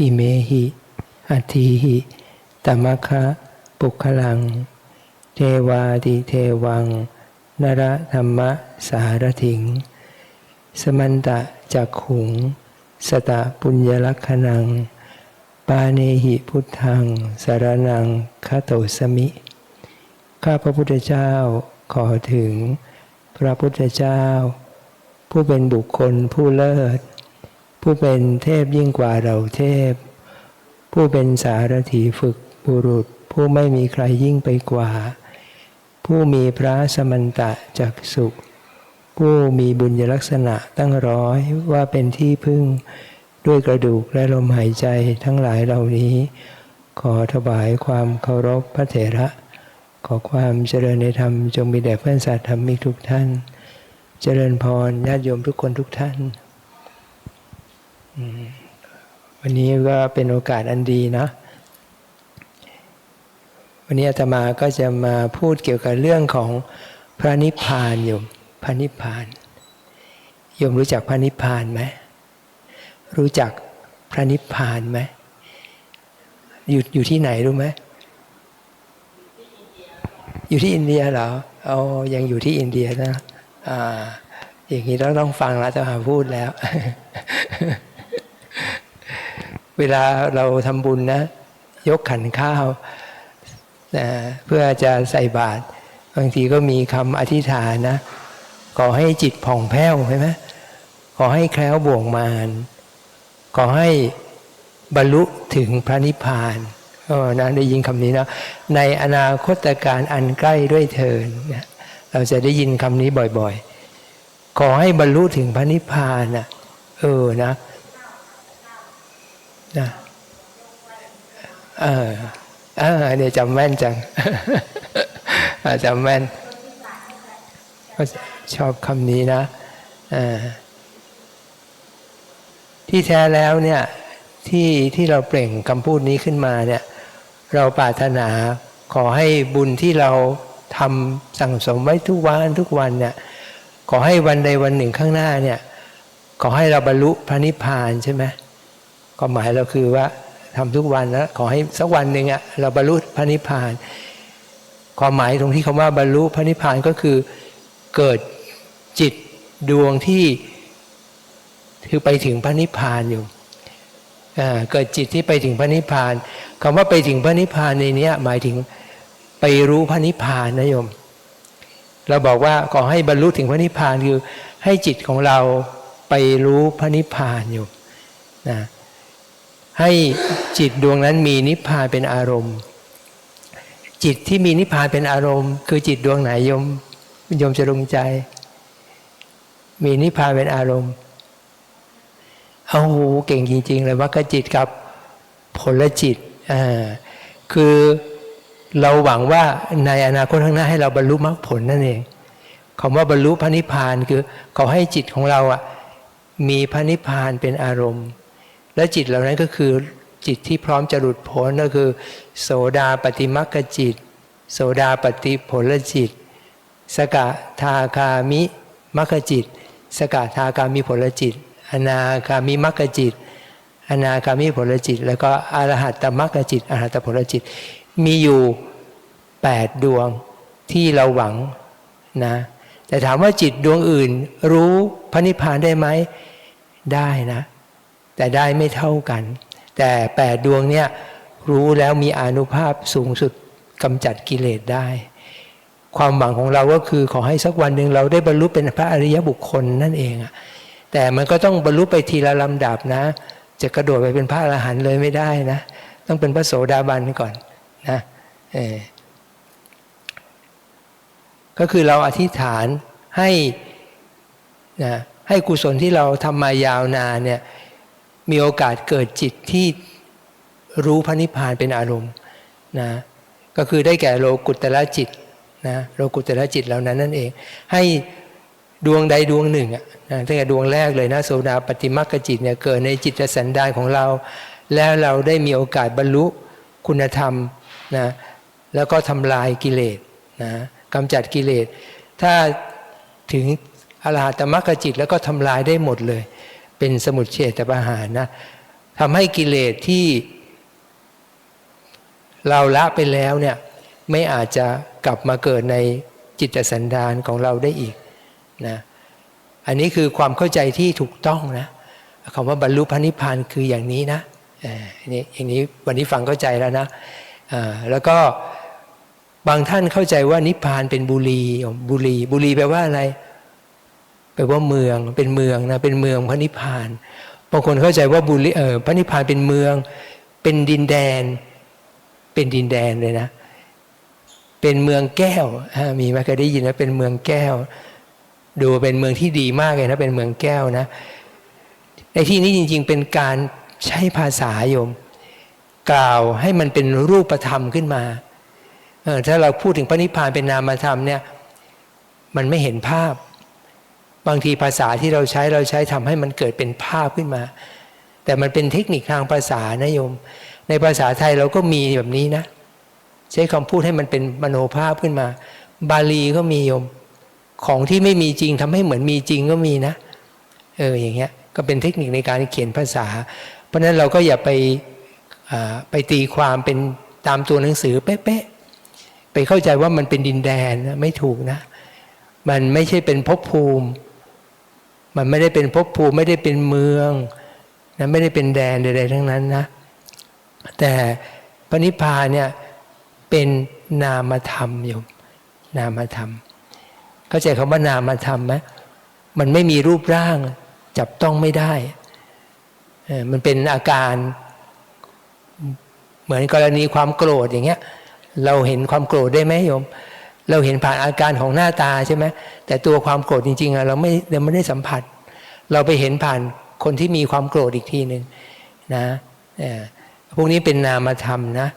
อิเมหิอัตถิหิตมะคะปุคลัง เทวาติเทวัง นรธรรมะสารถิง สมันตะจักขุง สตะปุญญลักขณัง ปาเนหิพุทธัง สารนังคาโตสมิ ข้าพระพุทธเจ้าขอถึง พระพุทธเจ้า ผู้เป็นบุคคลผู้เลิศ ผู้เป็นเทพยิ่งกว่าเราเทพ ผู้เป็นสารถีฝึกบุรุษ ผู้ไม่มีใครยิ่งไปกว่า ผู้มีพระสมันตะจักสุข ผู้มีบุญลักษณะตั้งร้อยว่าเป็นที่พึ่งด้วยกระดูกและลมหายใจทั้งหลายเหล่านี้ ขอถวายความเคารพพระเถระ ขอความเจริญในธรรมจงมีแด่เพื่อนสาธรรมิกทุกท่าน เจริญพรญาติโยมทุกคนทุกท่าน วันนี้ก็เป็นโอกาสอันดีนะ วันนี้อาตมาก็จะมาพูดเกี่ยวกับเรื่องของพระนิพพานโยมพระนิพพานโยมรู้จักพระนิพพานไหมรู้จักพระนิพพานไหมอยู่อยู่ที่ไหนรู้ไหมอยู่ที่อินเดียเหรอเอายังอยู่ที่อินเดียนะอ่าอย่างนี้เราต้องฟังแล้วจะหาพูดแล้ว เวลาเราทำบุญนะ ยกขันข้าวนะเพื่อจะใส่บาตรบางทีก็มีคำอธิษฐานนะขอให้จิตผ่องแผ้วใช่ไหมขอให้แคล้วบ่วงมารขอให้บรรลุถึงพระนิพพานเออนะได้ยินคำนี้นะในอนาคตการอันใกล้ด้วยเถินนะเราจะได้ยินคำนี้บ่อยๆ ขอให้บรรลุถึงพระนิพพานนะเออนะ นะเออเออเนี่ยจำแม่นจังจำแม่นก็ชอบคำนี้นะที่แท้แล้วเนี่ยที่ที่เราเปล่งคำพูดนี้ขึ้นมาเนี่ย เราปรารถนาขอให้บุญที่เราทำสั่งสมไว้ทุกวันทุกวันเนี่ย ขอให้วันใดวันหนึ่งข้างหน้าเนี่ย ขอให้เราบรรลุพระนิพพานใช่ไหม ก็หมายเราคือว่าทำทุกวันแล้วขอให้สักวันหนึ่งอะเราบรรลุพระนิพพาน ความหมายตรงที่คำว่าบรรลุพระนิพพานก็คือเกิดจิตดวงที่คือไปถึงพระนิพพานอยู่เกิดจิตที่ไปถึงพระนิพพานคำว่าไปถึงพระนิพพานในนี้หมายถึงไปรู้พระนิพพานนะโยม เราบอกว่าขอให้บรรลุถึงพระนิพพานคือให้จิตของเราไปรู้พระนิพพานอยู่นะ ให้จิตดวงนั้นมีนิพพานเป็นอารมณ์ จิตที่มีนิพพานเป็นอารมณ์ คือจิตดวงไหนโยมโยมจะลงใจ มีนิพพานเป็นอารมณ์เอาหูเก่งจริง ๆ เลยว่ากจิตกับผลจิตอ่าคือเราหวังว่าในอนาคตข้างหน้าให้เราบรรลุมรรคผลนั่นเองคำว่าบรรลุพระนิพพานคือเขอให้จิตของเราอะมีพระนิพพานเป็นอารมณ์ และจิตเหล่านั้นก็คือจิตที่พร้อมจะหลุดพ้นก็คือ โสดาปฏิมักจิต โสดาปฏิผลจิต สกทาคามิมัคจิต สกทาคามิผลจิต อนาคามิมัคจิต อนาคามิผลจิต แล้วก็อรหัตตมัคจิตอรหัตผลจิต มีอยู่8ดวงที่เราหวังนะแต่ถามว่าจิตดวงอื่นรู้พระนิพพานได้ไหมได้นะ แต่ได้ไม่เท่ากัน แต่แปดดวงเนี่ยรู้แล้วมีอนุภาพสูงสุดกำจัดกิเลสได้ ความหวังของเราก็คือขอให้สักวันหนึ่งเราได้บรรลุเป็นพระอริยบุคคลนั่นเองอะแต่มันก็ต้องบรรลุไปทีละลำดับนะ จะกระโดดไปเป็นพระอรหันต์เลยไม่ได้นะ ต้องเป็นพระโสดาบันก่อนนะเออก็คือเราอธิษฐานให้นะให้กุศลที่เราทำมายาวนานเนี่ย มีโอกาสเกิดจิตที่รู้พระนิพพานเป็นอารมณ์นะก็คือได้แก่โลกุตละจิตนะโลกุตละจิตเหล่านั้นนั่นเอง ให้ดวงใดดวงหนึ่งอะนะตั้งแต่ดวงแรกเลยนะโสดาปฏิมักจิตเนี่ยเกิดในจิตสันดานของเรา แล้วเราได้มีโอกาสบรรลุคุณธรรมนะแล้วก็ทำลายกิเลสนะกำจัดกิเลส ถ้าถึงอรหัตมรรคจิตแล้วก็ทำลายได้หมดเลย เป็นสมุทเฉตประหารนะทำให้กิเลสที่ เราละไปแล้วเนี่ยไม่อาจจะกลับมาเกิดในจิตสันดานของเราได้อีกนะอันนี้คือความเข้าใจที่ถูกต้องนะคำว่าบรรลุพระนิพพานคืออย่างนี้นะอันนี้อย่างนี้วันนี้ฟังเข้าใจแล้วนะแล้วก็บางท่านเข้าใจว่านิพพานเป็นบุรีบุรีบุรีแปลว่าอะไร ลว่าเมืองเป็นเมืองนะเป็นเมืองพระนิพพานบางคนเข้าใจว่าบุรีเออพระนิพพานเป็นเมือง เป็นดินแดน เป็นดินแดนเลยนะ เป็นเมืองแก้วมีไหมเคยได้ยินว่าเป็นเมืองแก้ว ดูเป็นเมืองที่ดีมากเลยนะเป็นเมืองแก้วนะ ในที่นี้จริง ๆ เป็นการใช้ภาษาโยม กล่าวให้มันเป็นรูปธรรมขึ้นมาถ้าเราพูดถึงพระนิพพานเป็นนามธรรมเนี่ย มันไม่เห็นภาพ บางทีภาษาที่เราใช้เราใช้ทำให้มันเกิดเป็นภาพขึ้นมา แต่มันเป็นเทคนิคทางภาษานะโยม ในภาษาไทยเราก็มีแบบนี้นะ ใช้คำพูดให้มันเป็นมโนภาพขึ้นมา บาลีก็มีโยม ของที่ไม่มีจริงทำให้เหมือนมีจริงก็มีนะ เอออย่างเงี้ยก็เป็นเทคนิคในการเขียนภาษา เพราะนั้นเราก็อย่าไปไปตีความเป็นตามตัวหนังสือเป๊ะๆไปเข้าใจว่ามันเป็นดินแดนไม่ถูกนะ มันไม่ใช่เป็นภพภูมิ มันไม่ได้เป็นภพภูมิไม่ได้เป็นเมืองนะไม่ได้เป็นแดนใดๆทั้งนั้นนะ แต่พระนิพพานเนี่ยเป็นนามธรรมโยมนามธรรม เข้าใจคำว่านามธรรมไหมมันไม่มีรูปร่าง จับต้องไม่ได้ มันเป็นอาการเหมือนกรณีความโกรธอย่างเงี้ย เราเห็นความโกรธได้ไหมโยม เราเห็นผ่านอาการของหน้าตาใช่ไหมแต่ตัวความโกรธจริงๆเราไม่เราไม่ได้สัมผัส เราไปเห็นผ่านคนที่มีความโกรธอีกทีหนึ่งนะพวกนี้เป็นนามธรรมนะ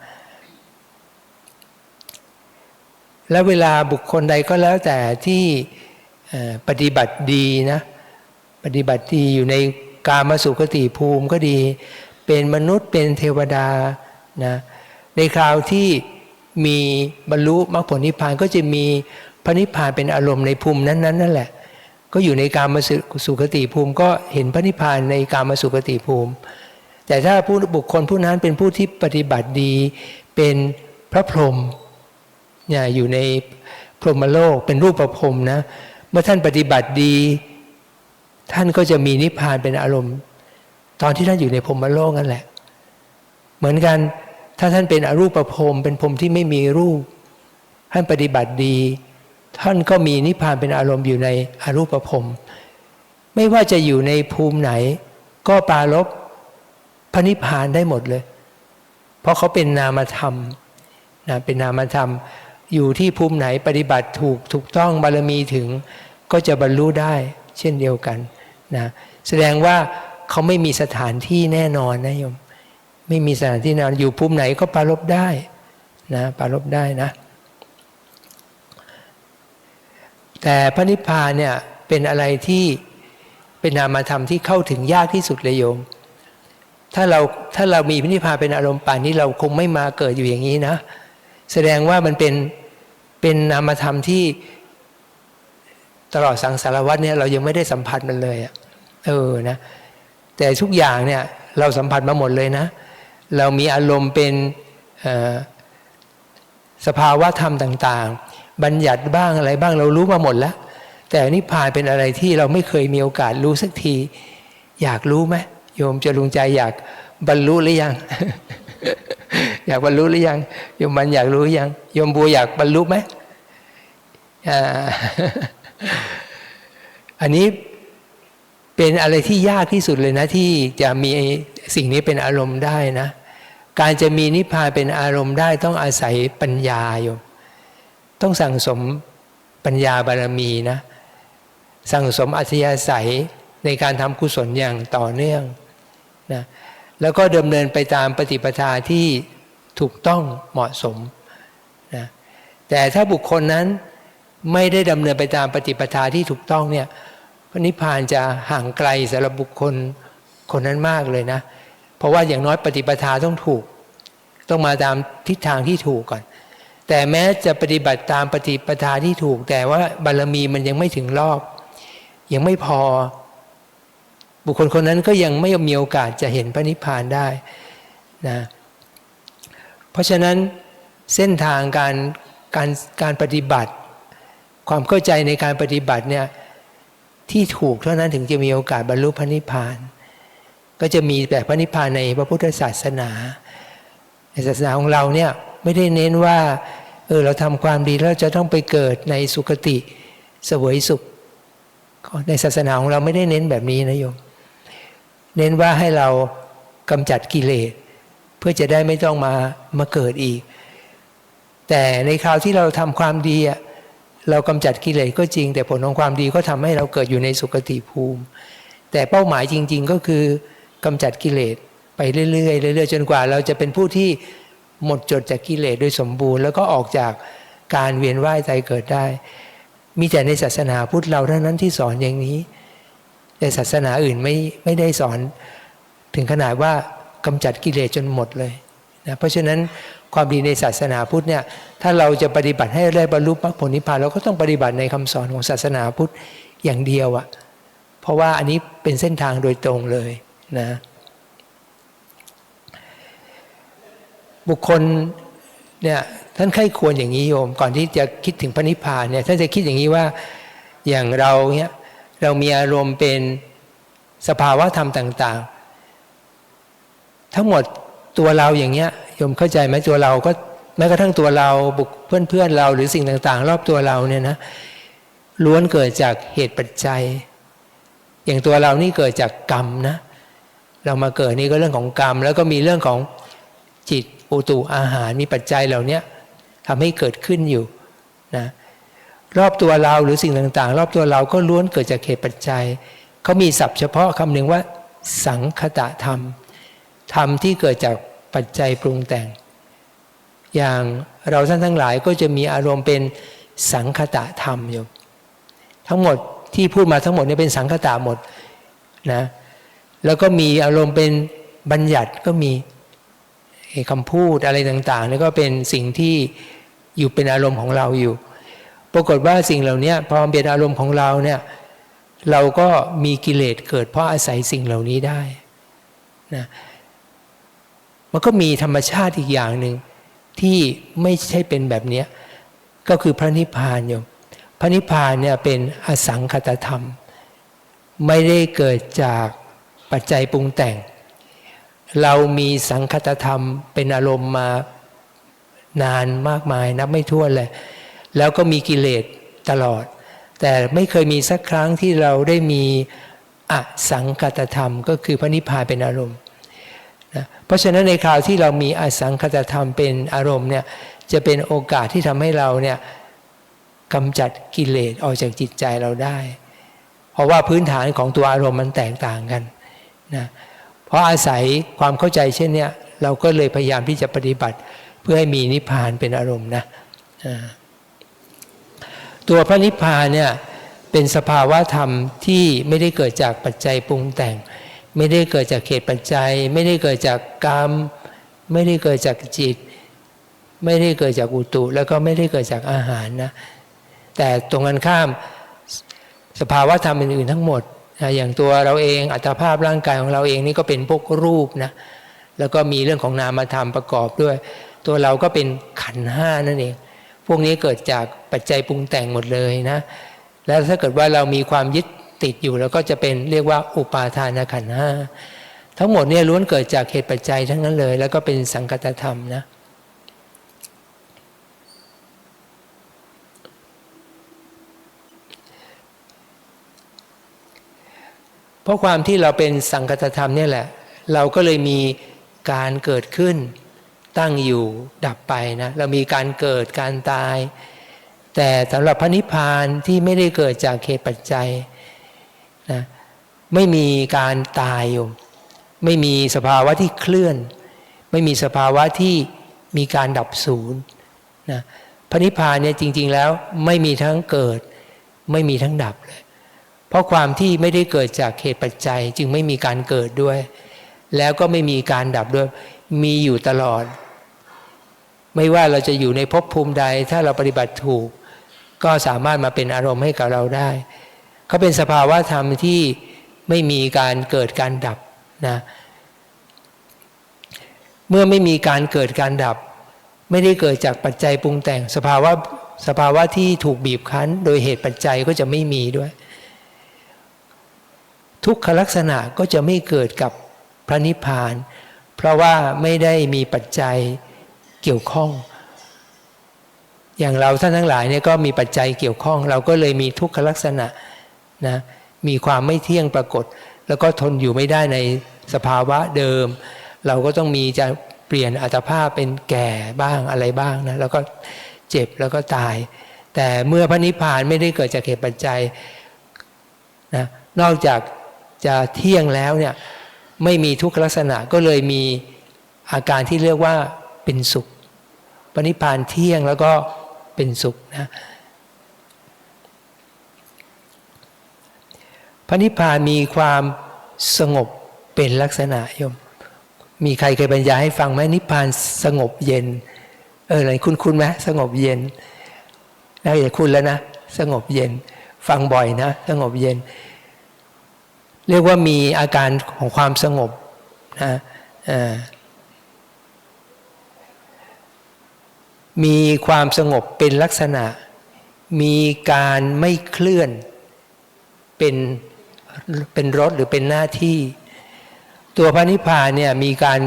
แล้วเวลาบุคคลใดก็แล้วแต่ที่ปฏิบัติดีนะ ปฏิบัติดีอยู่ในกามสุขติภูมิก็ดี เป็นมนุษย์เป็นเทวดานะในคราวที่ มีบรรลุมรรคผลนิพพานก็จะมีพระนิพพานเป็นอารมณ์ในภูมินั้นๆนั่นแหละ ก็อยู่ในการมาสุขติภูมิ ก็เห็นพระนิพพานในการมาสุขติภูมิ แต่ถ้าผู้บุคคลผู้นั้นเป็นผู้ที่ปฏิบัติดี เป็นพระพรหมเนี่ยอยู่ในพรหมโลกเป็นรูปประพรมนะ เมื่อท่านปฏิบัติดี ท่านก็จะมีนิพพานเป็นอารมณ์ ตอนที่ท่านอยู่ในพรหมโลกนั่นแหละ เหมือนกัน ถ้าท่านเป็นอรูปภพเป็นพรมที่ไม่มีรูป ท่านปฏิบัติดี ท่านก็มีนิพพานเป็นอารมณ์อยู่ในอรูปภพไม่ว่าจะอยู่ในภูมิไหน ก็ปารบพระนิพพานได้หมดเลย เพราะเขาเป็นนามธรรมนะเป็นนามธรรม อยู่ที่ภูมิไหนปฏิบัติถูกถูกต้องบารมีถึง ก็จะบรรลุได้ เช่นเดียวกันนะแสดงว่าเขาไม่มีสถานที่แน่นอนนะโยม ไม่มีสถานที่น่นอนอยู่ภูมิไหนก็ปารบได้นะปารบได้นะ แต่พระนิพพานเนี่ยเป็นอะไรที่เป็นนามธรรมที่เข้าถึงยากที่สุดเลยโยม ถ้าเราถ้าเรามีพระนิพพานเป็นอารมณ์ป่านนี้เราคงไม่มาเกิดอยู่อย่างนี้นะ แสดงว่ามันเป็นเป็นนามธรรมที่ตลอดสังสารวัตเนี่ยเรายังไม่ได้สัมผัสมันเลยอะเออนะแต่ทุกอย่างเนี่ยเราสัมผัสมาหมดเลยนะ เรามีอารมณ์เป็นสภาวะธรรมต่างๆ บัญญัติบ้างอะไรบ้างเรารู้มาหมดแล้ว แต่นิพพานเป็นอะไรที่เราไม่เคยมีโอกาสรู้สักที อยากรู้ไหมโยมจะลุงใจอยากบรรลุหรือยัง อยากบรรลุหรือยังโยมบันอยากรู้ยังโยมบัวอยากบรรลุไหมอันนี้เป็นอะไรที่ยากที่สุดเลยนะที่จะมีสิ่งนี้เป็นอารมณ์ได้นะ การจะมีนิพพานเป็นอารมณ์ได้ต้องอาศัยปัญญาอยู่ต้องสั่งสมปัญญาบารมีนะสั่งสมอัธยาศัยในการทำกุศลอย่างต่อเนื่องนะแล้วก็ดำเนินไปตามปฏิปทาที่ถูกต้องเหมาะสมนะแต่ถ้าบุคคลนั้นไม่ได้ดำเนินไปตามปฏิปทาที่ถูกต้องเนี่ยนิพพานจะห่างไกลสำหรับบุคคลคนนั้นมากเลยนะเพราะว่าอย่างน้อยปฏิปทาต้องถูก ต้องมาตามทิศทางที่ถูกก่อน แต่แม้จะปฏิบัติตามปฏิปทาที่ถูก แต่ว่าบารมีมันยังไม่ถึงรอบ ยังไม่พอ บุคคลคนนั้นก็ยังไม่มีโอกาสจะเห็นพระนิพพานได้นะเพราะฉะนั้นเส้นทางการการการปฏิบัติ ความเข้าใจในการปฏิบัติเนี่ยที่ถูกเท่านั้นถึงจะมีโอกาสบรรลุพระนิพพาน ก็จะมีแบบพระนิพพานในพระพุทธศาสนาในศาสนาของเราเนี่ยไม่ได้เน้นว่าเออเราทำความดีแล้วจะต้องไปเกิดในสุคติเสวยสุข ในศาสนาของเราไม่ได้เน้นแบบนี้นะโยม เน้นว่าให้เรากำจัดกิเลส เพื่อจะได้ไม่ต้องมามาเกิดอีก แต่ในคราวที่เราทำความดีอะเรากำจัดกิเลสก็จริง แต่ผลของความดีก็ทำให้เราเกิดอยู่ในสุคติภูมิ แต่เป้าหมายจริง ๆ ก็คือ กำจัดกิเลสไปเรื่อยๆเรื่อยๆจนกว่า เราจะเป็นผู้ที่หมดจดจากกิเลสโดยสมบูรณ์ แล้วก็ออกจากการเวียนว่ายใจเกิดได้ มีแต่ในศาสนาพุทธเราเท่านั้นที่สอนอย่างนี้ แต่ศาสนาอื่นไม่ไม่ได้สอนถึงขนาดว่ากำจัดกิเลสจนหมดเลยนะเพราะฉะนั้นความดีในศาสนาพุทธเนี่ยถ้าเราจะปฏิบัติให้ได้บรรลุมรรคผลนิพพานเราก็ต้องปฏิบัติในคำสอนของศาสนาพุทธอย่างเดียวอะเพราะว่าอันนี้เป็นเส้นทางโดยตรงเลย นะบุคคลเนี่ยท่านไข้ควรอย่างนี้โยม ก่อนที่จะคิดถึงพระนิพพานเนี่ยท่านจะคิดอย่างนี้ว่าอย่างเราเนี่ยเรามีอารมณ์เป็นสภาวะธรรมต่าง ๆ ทั้งหมดตัวเราอย่างเงี้ยโยมเข้าใจไหมตัวเราก็แม้กระทั่งตัวเราบุคเพื่อนเพื่อนเราหรือสิ่งต่าง ๆ รอบตัวเราเนี่ยนะล้วนเกิดจากเหตุปัจจัย อย่างตัวเรานี่เกิดจากกรรมนะ เรามาเกิดนี่ก็เรื่องของกรรม แล้วก็มีเรื่องของจิตอุตุอาหารมีปัจจัยเหล่านี้ทำให้เกิดขึ้นอยู่นะรอบตัวเราหรือสิ่งต่างๆ รอบตัวเราก็ล้วนเกิดจากเหตุปัจจัยเขามีศัพท์เฉพาะคำหนึ่งว่า สังคตะธรรม ธรรมที่เกิดจากปัจจัยปรุงแต่ง อย่างเราท่านทั้งหลายก็จะมีอารมณ์เป็นสังคตะธรรมอยู่ ทั้งหมดที่พูดมาทั้งหมดนี่เป็นสังคตะหมดนะ แล้วก็มีอารมณ์เป็นบัญญัติก็มีคำพูดอะไรต่างๆนี่ก็เป็นสิ่งที่อยู่เป็นอารมณ์ของเราอยู่ ปรากฏว่าสิ่งเหล่านี้พอเป็นอารมณ์ของเราเนี่ยเราก็มีกิเลสเกิดเพราะอาศัยสิ่งเหล่านี้ได้นะมันก็มีธรรมชาติอีกอย่างหนึ่งที่ไม่ใช่เป็นแบบนี้ก็คือพระนิพพานโยมพระนิพพานเนี่ยเป็นอสังคตธรรม ไม่ได้เกิดจาก ปัจจัยปรุงแต่ง เรามีสังคตธรรมเป็นอารมณ์มานานมากมายนับไม่ถ้วนเลย แล้วก็มีกิเลสตลอด แต่ไม่เคยมีสักครั้งที่เราได้มีอสังคตธรรม ก็คือพระนิพพานเป็นอารมณ์นะเพราะฉะนั้นในคราวที่เรามีอสังคตธรรมเป็นอารมณ์เนี่ยจะเป็นโอกาสที่ทำให้เราเนี่ยกำจัดกิเลสออกจากจิตใจเราได้ เพราะว่าพื้นฐานของตัวอารมณ์มันแตกต่างกัน นะพราะอาศัยความเข้าใจเช่นนี้เราก็เลยพยายามที่จะปฏิบัติเพื่อให้มีนิพพานเป็นอารมณ์นะตัวพระนิพพานเนี่ยเป็นสภาวะธรรมที่ไม่ได้เกิดจากปัจจัยปรุงแต่ง ไม่ได้เกิดจากเหตุปัจจัย ไม่ได้เกิดจากกรรม ไม่ได้เกิดจากจิต ไม่ได้เกิดจากอุตุแล้วก็ไม่ได้เกิดจากอาหารนะแต่ตรงกันข้ามสภาวะธรรมอื่นๆทั้งหมด อย่างตัวเราเองอัตภาพร่างกายของเราเองนี่ก็เป็นพวกรูปนะแล้วก็มีเรื่องของนามธรรมประกอบด้วย ตัวเราก็เป็นขันห้านั่นเอง พวกนี้เกิดจากปัจจัยปรุงแต่งหมดเลยนะ แล้วถ้าเกิดว่าเรามีความยึดติดอยู่เราก็จะเป็นเรียกว่าอุปาทานขันห้าทั้งหมดเนี่ยล้วนเกิดจากเหตุปัจจัยทั้งนั้นเลย แล้วก็เป็นสังกัตธรรมนะ เพราะความที่เราเป็นสังคตธรรมเนี่ยแหละ เราก็เลยมีการเกิดขึ้น ตั้งอยู่ดับไปนะเรามีการเกิดการตาย แต่สำหรับพระนิพพานที่ไม่ได้เกิดจากเหตุปัจจัยนะไม่มีการตายอยู่ไม่มีสภาวะที่เคลื่อน ไม่มีสภาวะที่มีการดับศูนย์นะพระนิพพานเนี่ยจริง ๆแล้วไม่มีทั้งเกิด ไม่มีทั้งดับเลย เพราะความที่ไม่ได้เกิดจากเหตุปัจจัยจึงไม่มีการเกิดด้วย แล้วก็ไม่มีการดับด้วย มีอยู่ตลอด ไม่ว่าเราจะอยู่ในภพภูมิใด ถ้าเราปฏิบัติถูก ก็สามารถมาเป็นอารมณ์ให้กับเราได้ เขาเป็นสภาวะธรรมที่ไม่มีการเกิดการดับนะเมื่อไม่มีการเกิดการดับ ไม่ได้เกิดจากปัจจัยปรุงแต่ง สภาวะสภาวะที่ถูกบีบคั้น โดยเหตุปัจจัยก็จะไม่มีด้วย ทุกขลักษณะก็จะไม่เกิดกับพระนิพพาน เพราะว่าไม่ได้มีปัจจัยเกี่ยวข้อง อย่างเราท่านทั้งหลายเนี่ยก็มีปัจจัยเกี่ยวข้อง เราก็เลยมีทุกขลักษณะนะมีความไม่เที่ยงปรากฏ แล้วก็ทนอยู่ไม่ได้ในสภาวะเดิม เราก็ต้องมีจะเปลี่ยนอัตภาพเป็นแก่บ้างอะไรบ้างนะแล้วก็เจ็บแล้วก็ตาย แต่เมื่อพระนิพพานไม่ได้เกิดจากเหตุปัจจัยนะนอกจาก จะเที่ยงแล้วเนี่ยไม่มีทุกขลักษณะก็เลยมีอาการที่เรียกว่าเป็นสุขพระนิพพานเที่ยงแล้วก็เป็นสุขนะพระนิพพานมีความสงบเป็นลักษณะโยม มีใครเคยบรรยายให้ฟังไหมนิพพานสงบเย็น เอออะไรคุณคุณไหมสงบเย็นแล้วอย่คุณแล้วนะ สงบเย็น ฟังบ่อยนะ สงบเย็น เรียกว่ามีอาการของความสงบนะมีความสงบเป็นลักษณะ มีการไม่เคลื่อนเป็นเป็นรถหรือเป็นหน้าที่ ตัวพระนิพพานเนี่ยมีการ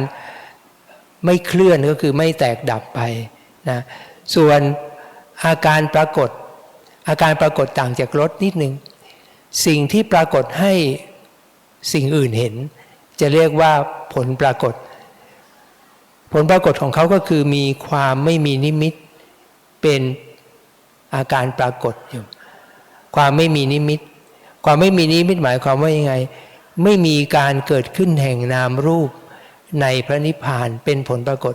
ไม่เคลื่อนก็คือไม่แตกดับไปนะส่วนอาการปรากฏ อาการปรากฏต่างจากรถนิดหนึ่งสิ่งที่ปรากฏให้ สิ่งอื่นเห็น จะเรียกว่าผลปรากฏ ผลปรากฏของเขาก็คือมีความไม่มีนิมิต เป็นอาการปรากฏอยู่ ความไม่มีนิมิต ความไม่มีนิมิตหมายความว่ายังไง ไม่มีการเกิดขึ้นแห่งนามรูปในพระนิพพานเป็นผลปรากฏ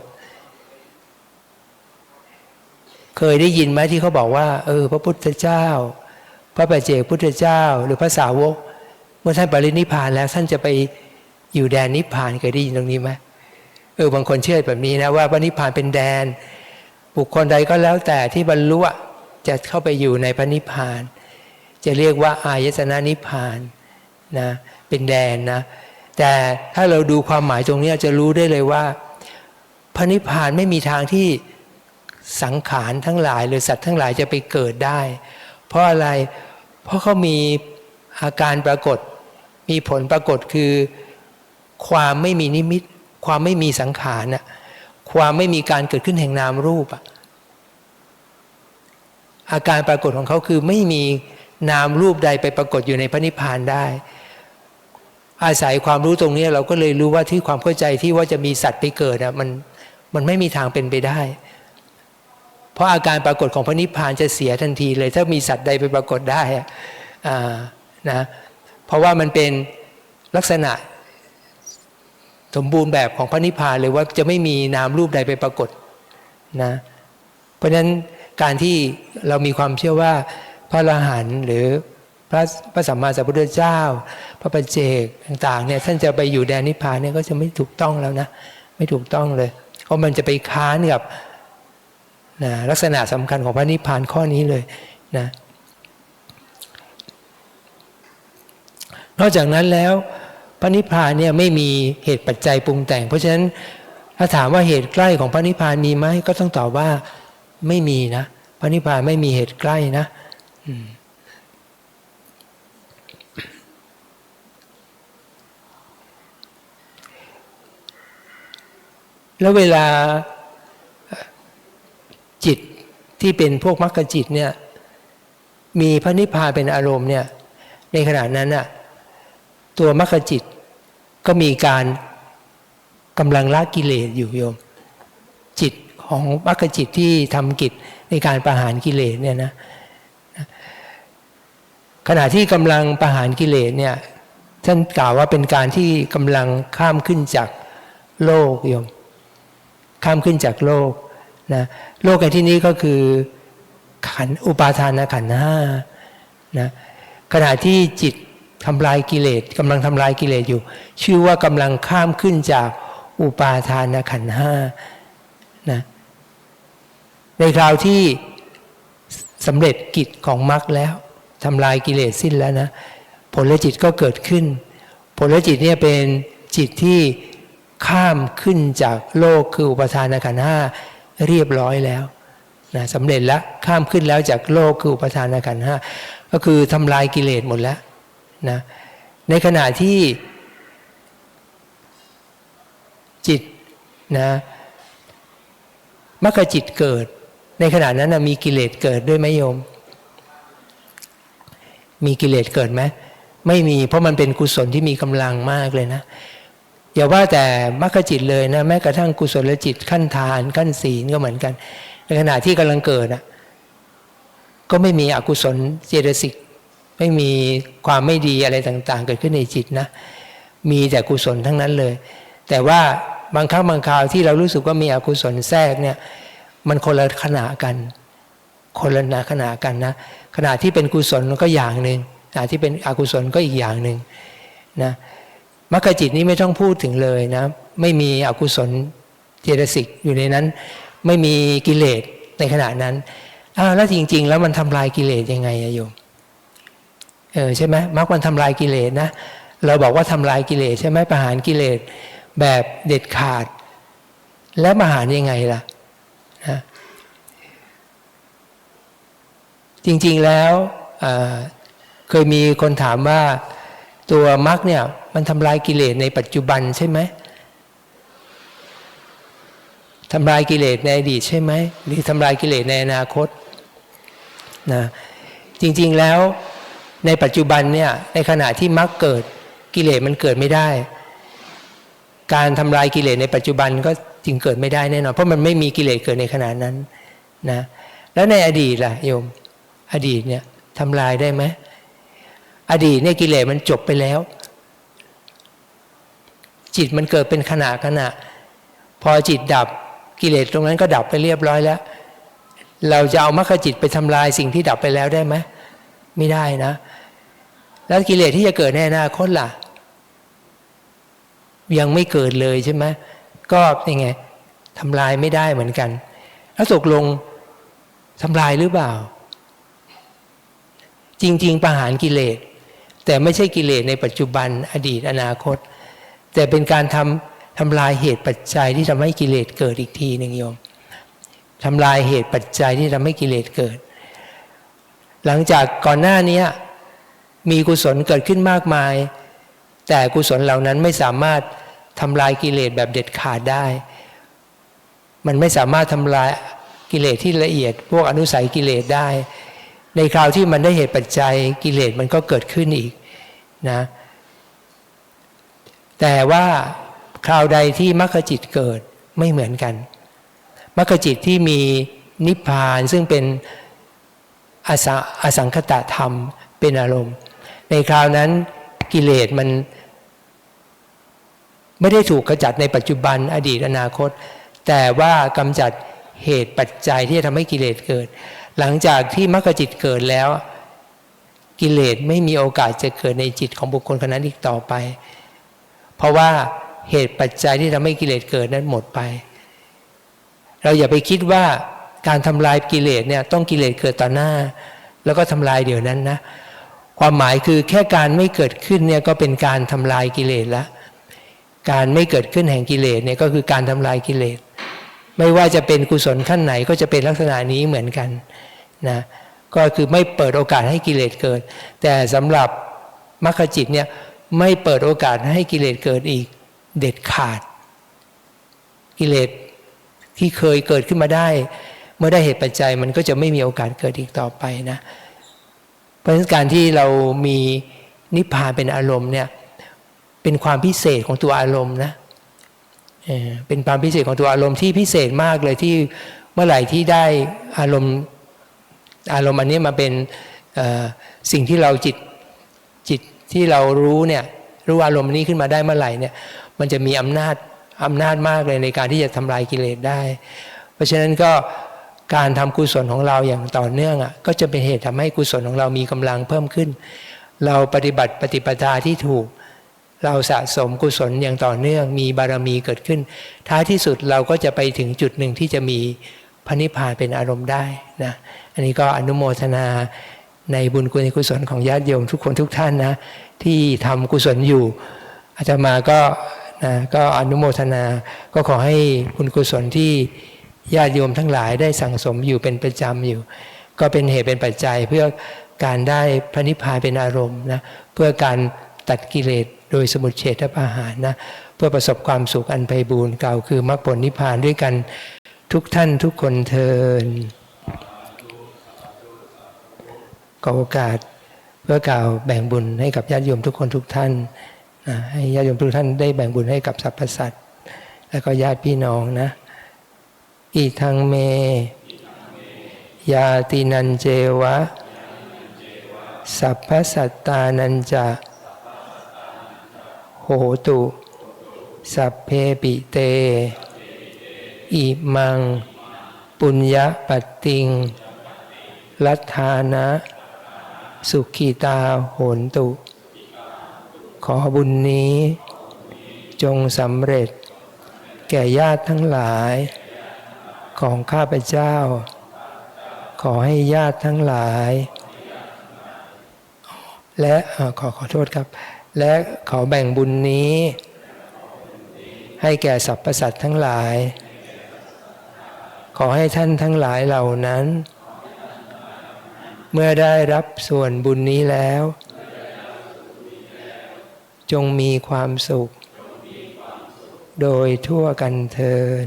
เคยได้ยินไหมที่เขาบอกว่า เออ พระพุทธเจ้า พระปัจเจกพุทธเจ้า หรือพระสาวก เมื่อท่านปรินิพพานแล้วท่านจะไปอยู่แดนนิพพานเคยได้ยินตรงนี้ไหมเออบางคนเชื่อแบบนี้นะว่าพระนิพพานเป็นแดน บุคคลใดก็แล้วแต่ที่บรรลุจะเข้าไปอยู่ในพระนิพพาน จะเรียกว่าอายตนะนิพพานนะเป็นแดนนะแต่ถ้าเราดูความหมายตรงนี้จะรู้ได้เลยว่า พระนิพพานไม่มีทางที่สังขารทั้งหลายหรือสัตว์ทั้งหลายจะไปเกิดได้ เพราะอะไรเพราะเขามีอาการปรากฏ มีผลปรากฏคือ ความไม่มีนิมิต ความไม่มีสังขารน่ะความไม่มีการเกิดขึ้นแห่งนามรูปอะอาการปรากฏของเขาคือไม่มีนามรูปใดไปปรากฏอยู่ในพระนิพพานได้ อาศัยความรู้ตรงนี้เราก็เลยรู้ว่าที่ความเข้าใจที่ว่าจะมีสัตว์ไปเกิดอะมันมันไม่มีทางเป็นไปได้ เพราะอาการปรากฏของพระนิพพานจะเสียทันทีเลย ถ้ามีสัตว์ใดไปปรากฏได้อ่านะ เพราะว่ามันเป็นลักษณะสมบูรณ์แบบของพระนิพพานเลยว่าจะไม่มีนามรูปใดไปปรากฏนะเพราะฉะนั้นการที่เรามีความเชื่อว่าพระอรหันต์หรือพระพระสัมมาสัมพุทธเจ้า พระปัจเจกต่างๆเนี่ยท่านจะไปอยู่แดนนิพพานเนี่ยก็จะไม่ถูกต้องแล้วนะ ไม่ถูกต้องเลย เพราะมันจะไปค้านกับนะลักษณะสำคัญของพระนิพพานข้อนี้เลยนะ นอกจากนั้นแล้วพระนิพพานเนี่ยไม่มีเหตุปัจจัยปรุงแต่ง เพราะฉะนั้นถ้าถามว่าเหตุใกล้ของพระนิพพานมีไหมก็ต้องตอบว่าไม่มีนะพระนิพพานไม่มีเหตุใกล้นะแล้วเวลาจิตที่เป็นพวกมรรคจิตเนี่ยมีพระนิพพานเป็นอารมณ์เนี่ยในขณะนั้นน่ะ ตัวมรรคจิต ก็มีการกำลังละกิเลสอยู่โยม จิตของมรรคจิตที่ทำกิจในการประหารกิเลสเนี่ยนะขณะที่กำลังประหารกิเลสเนี่ยท่านกล่าวว่าเป็นการที่กำลังข้ามขึ้นจากโลกโยม ข้ามขึ้นจากโลกนะโลกในที่นี้ก็คือขันอุปาทานขันห้านะขณะที่จิต ทำลายกิเลสกำลังทำลายกิเลสอยู่ ชื่อว่ากำลังข้ามขึ้นจากอุปาทานขันห้านะในคราวที่สำเร็จกิจของมรรคแล้วทำลายกิเลสสิ้นแล้วนะผลจิตก็เกิดขึ้น ผลจิตเนี่ยเป็นจิตที่ข้ามขึ้นจากโลกคืออุปทานขันห้าเรียบร้อยแล้วนะสำเร็จแล้วข้ามขึ้นแล้วจากโลกคืออุปทานขันห้าก็คือทำลายกิเลสหมดแล้ว นะในขณะที่จิตนะมรรคจิตเกิด ในขณะนั้นนะมีกิเลสเกิดด้วยไหมโยม มีกิเลสเกิดไหมไม่มีเพราะมันเป็นกุศลที่มีกำลังมากเลยนะอย่าว่าแต่มรรคจิตเลยนะแม้กระทั่งกุศลจิตขั้นทานขั้นศีลก็เหมือนกัน ในขณะที่กำลังเกิดนะก็ไม่มีอกุศลเจตสิก ไม่มีความไม่ดีอะไรต่าง ๆ เกิดขึ้นในจิตนะ มีแต่กุศลทั้งนั้นเลย แต่ว่าบางครั้งบางคราวที่เรารู้สึกว่ามีอกุศลแทรกเนี่ย มันคนละขณะกัน คนละขณะกันนะขณะที่เป็นกุศลก็อย่างหนึ่งขณะที่เป็นอกุศลก็อีกอย่างหนึ่งนะมรรคจิตนี้ไม่ต้องพูดถึงเลยนะ ไม่มีอกุศลเจตสิกอยู่ในนั้น ไม่มีกิเลสในขณะนั้นอ้าวแล้วจริง ๆ แล้วมันทำลายกิเลสยังไงอะโยม เออใช่ไหมมรรคมันทำลายกิเลสนะ เราบอกว่าทำลายกิเลสใช่ไหมประหารกิเลสแบบเด็ดขาด แล้วประหารยังไงล่ะนะจริงๆแล้วเคยมีคนถามว่าตัวมรรคเนี่ยมันทำลายกิเลสในปัจจุบันใช่ไหมทำลายกิเลสในอดีตใช่ไหมหรือทำลายกิเลสในอนาคตนะจริงๆแล้ว ในปัจจุบันเนี่ยในขณะที่มรรคเกิดกิเลสมันเกิดไม่ได้ การทำลายกิเลสในปัจจุบันก็จึงเกิดไม่ได้แน่นอนเพราะมันไม่มีกิเลสเกิดในขณะนั้นนะแล้วในอดีตล่ะโยม อดีตเนี่ยทำลายได้ไหมอดีตเนี่ยกิเลสมันจบไปแล้ว จิตมันเกิดเป็นขณะขณะ พอจิตดับกิเลสตรงนั้นก็ดับไปเรียบร้อยแล้ว เราจะเอามรรคจิตไปทำลายสิ่งที่ดับไปแล้วได้ไหมไม่ได้นะ แล้วกิเลสที่จะเกิดในอนาคตล่ะ ยังไม่เกิดเลยใช่ไหมก็ยังไงทำลายไม่ได้เหมือนกัน แล้วตกลงทำลายหรือเปล่า จริง ๆ ประหารกิเลส แต่ไม่ใช่กิเลสในปัจจุบันอดีตอนาคต แต่เป็นการทำทำลายเหตุปัจจัยที่ทำให้กิเลสเกิดอีกทีหนึ่งโยมทำลายเหตุปัจจัยที่ทำให้กิเลสเกิด หลังจากก่อนหน้านี้ มีกุศลเกิดขึ้นมากมาย แต่กุศลเหล่านั้นไม่สามารถทำลายกิเลสแบบเด็ดขาดได้ มันไม่สามารถทำลายกิเลสที่ละเอียด พวกอนุสัยกิเลสได้ ในคราวที่มันได้เหตุปัจจัยกิเลสมันก็เกิดขึ้นอีกนะ แต่ว่าคราวใดที่มรรคจิตเกิดไม่เหมือนกันมรรคจิตที่มีนิพพานซึ่งเป็นอสอสังคตะธรรมเป็นอารมณ์ ในคราวนั้นกิเลสมัน ไม่ได้ถูกกระจัดในปัจจุบันอดีตอนาคต แต่ว่ากำจัดเหตุปัจจัยที่จะทำให้กิเลสเกิด หลังจากที่มรรคจิตเกิดแล้ว กิเลสไม่มีโอกาสจะเกิดในจิตของบุคคลคนนั้นอีกต่อไป เพราะว่าเหตุปัจจัยที่ทำให้กิเลสเกิดนั้นหมดไป เราอย่าไปคิดว่าการทำลายกิเลสเนี่ยต้องกิเลสเกิดต่อหน้า แล้วก็ทำลายเดี๋ยวนั้นนะ ความหมายคือแค่การไม่เกิดขึ้นเนี่ยก็เป็นการทำลายกิเลสแล้วการไม่เกิดขึ้นแห่งกิเลสเนี่ยก็คือการทำลายกิเลส ไม่ว่าจะเป็นกุศลขั้นไหนก็จะเป็นลักษณะนี้เหมือนกันนะก็คือไม่เปิดโอกาสให้กิเลสเกิด แต่สำหรับมรรคจิตเนี่ยไม่เปิดโอกาสให้กิเลสเกิดอีกเด็ดขาด กิเลสที่เคยเกิดขึ้นมาได้ เมื่อได้เหตุปัจจัยมันก็จะไม่มีโอกาสเกิดอีกต่อไปนะ เพราะฉะนั้นการที่เรามีนิพพานเป็นอารมณ์เนี่ยเป็นความพิเศษของตัวอารมณ์นะเป็นความพิเศษของตัวอารมณ์ที่พิเศษมากเลยที่เมื่อไหร่ที่ได้อารมณ์อารมณ์อันนี้มาเป็นสิ่งที่เราจิตจิตที่เรารู้เนี่ยรู้อารมณ์นี้ขึ้นมาได้เมื่อไหร่เนี่ยมันจะมีอำนาจอำนาจมากเลยในการที่จะทำลายกิเลสได้ เพราะฉะนั้นก็ การทำกุศลของเราอย่างต่อเนื่องอะก็จะเป็นเหตุทำให้กุศลของเรามีกำลังเพิ่มขึ้น เราปฏิบัติปฏิปทาที่ถูก เราสะสมกุศลอย่างต่อเนื่องมีบารมีเกิดขึ้น ท้ายที่สุดเราก็จะไปถึงจุดหนึ่งที่จะมีพระนิพพานเป็นอารมณ์ได้นะอันนี้ก็อนุโมทนาในบุญกุศลของญาติโยมทุกคนทุกท่านนะที่ทำกุศลอยู่อาตมาก็นะก็อนุโมทนาก็ขอให้บุญกุศลที่ ญาติโยมทั้งหลายได้สั่งสมอยู่เป็นประจำอยู่ ก็เป็นเหตุเป็นปัจจัยเพื่อการได้พระนิพพานเป็นอารมณ์นะเพื่อการตัดกิเลสโดยสมุทเฉทประหารนะเพื่อประสบความสุขอันไพบูรณ์กล่าคือมรรคผลนิพพานด้วยกันทุกท่านทุกคนเทินขอโอกาสเพื่อกล่าวแบ่งบุญให้กับญาติโยมทุกคนทุกท่านนะให้ญาติโยมทุกท่านได้แบ่งบุญให้กับสรรพสัตว์แล้วก็ญาติพี่น้องนะ อีทังเม ยาตินันเจวะ สัพพสัตตานันจะ โหตุ สัพเพปิเต อิมัง ปุญญปัตติง ลัทธานะ สุขีตาโหนตุ ขอบุญนี้ จงสำเร็จ แก่ญาติทั้งหลาย ของข้าพเจ้า ขอให้ญาติทั้งหลาย และขอขอโทษครับ และขอแบ่งบุญนี้ ให้แก่สรรพสัตว์ทั้งหลาย ขอให้ท่านทั้งหลายเหล่านั้น เมื่อได้รับส่วนบุญนี้แล้ว จงมีความสุข โดยทั่วกันเทิน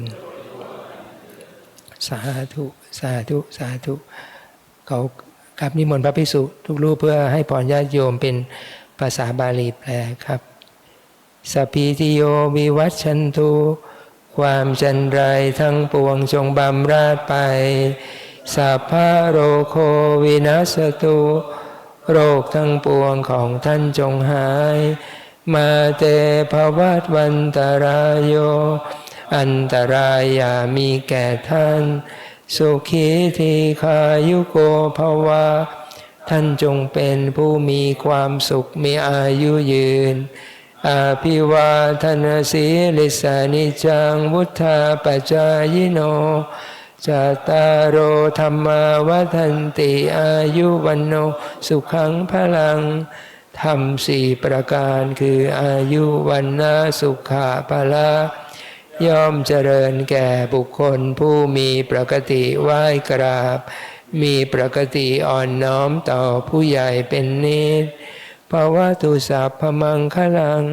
สาธุ สาธุ สาธุ เขากับนิมนต์พระภิกษุทุกรูปเพื่อให้พรญาติโยมเป็นภาษาบาลีแปลครับสพพีติโยวิวัชชันตุความจันไรทั้งปวงจงบำราดไปสัพพะโรโควินัสตุโรคทั้งปวงของท่านจงหาย มาเตภวัตวันตรายโย อันตรายอย่ามีแก่ท่าน สุขีทีขายุโกภวะท่านจงเป็นผู้มีความสุขมีอายุยืน อาภิวาทนาสีลิสานิจังวุธาปจายโนจตารโอธรรมาวันติอายุวันโนสุขังพลังธรรมสี่ประการคืออายุวันนาสุขาภละ ย่อมเจริญแก่บุคคลผู้มีปกติไหว้กราบ มีปกติอ่อนน้อมต่อผู้ใหญ่เป็นนิดภาวะตุสัพพมังคลัง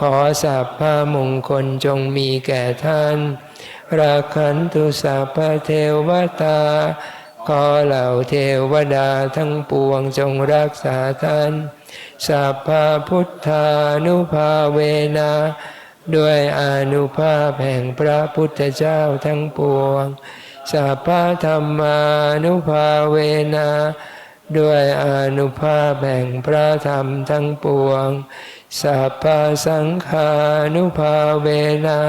ขอสัพพมงคลจงมีแก่ท่าน ราคันตุสัพพเทวตา ขอเหล่าเทวดาทั้งปวงจงรักษาท่าน สัพพพุทธานุภาเวนะ ด้วยอนุภาพแห่งพระพุทธเจ้าทั้งปวง สัพพธรรมานุภาเวนะด้วยอนุภาพแห่งพระธรรมทั้งปวง สัพพสังฆานุภาเวนะ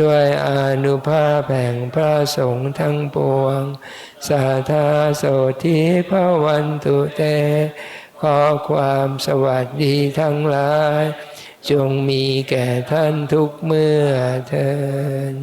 ด้วยอนุภาพแห่งพระสงฆ์ทั้งปวง สาธาโสธิภวันตุเต ขอความสวัสดีทั้งหลาย จงมีแก่ท่านทุกเมื่อเทิน